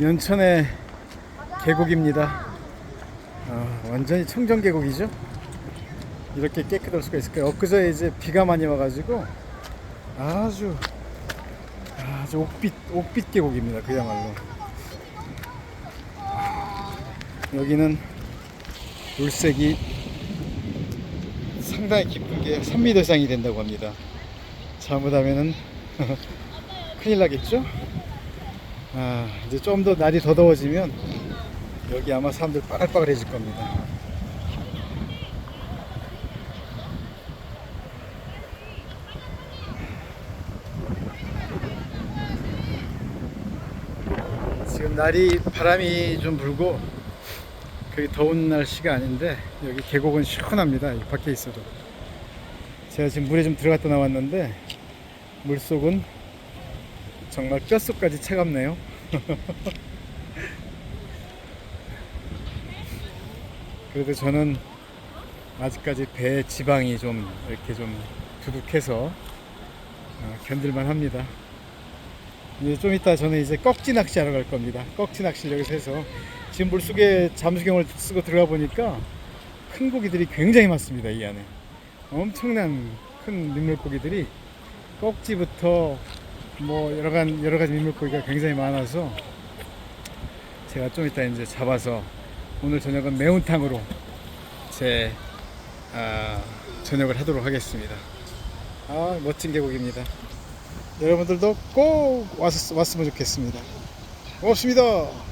연천의 계곡입니다. 아, 완전히 청정 계곡이죠. 이렇게 깨끗할 수가 있을까요? 엊그제 이제 비가 많이 와가지고 아주 아주 옥빛 옥빛 계곡입니다. 그야말로 여기는 물색이 상당히 깊은 게 3m 이상이 된다고 합니다. 잘못하면은 큰일 나겠죠? 아, 이제 좀 더 날이 더 더워지면 여기 아마 사람들 빠글빠글해질 겁니다. 지금 날이 바람이 좀 불고 그리 더운 날씨가 아닌데 여기 계곡은 시원합니다. 이 밖에 있어도 제가 지금 물에 좀 들어갔다 나왔는데 물속은 정말 뼛속까지 차갑네요. 그래도 저는 아직까지 배 지방이 좀 이렇게 좀 두둑해서 어, 견딜만 합니다. 이제 좀 이따 저는 이제 꺽지 낚시하러 갈 겁니다. 꺽지 낚시를 여기서 해서 지금 물속에 잠수경을 쓰고 들어가 보니까 큰 고기들이 굉장히 많습니다. 이 안에 엄청난 큰 민물고기들이 꺽지부터 뭐 여러 간 여러 가지 민물고기가 굉장히 많아서 제가 좀 이따 이제 잡아서 오늘 저녁은 매운탕으로 제 아, 저녁을 하도록 하겠습니다. 아 멋진 계곡입니다. 여러분들도 꼭 왔, 왔으면 좋겠습니다. 고맙습니다.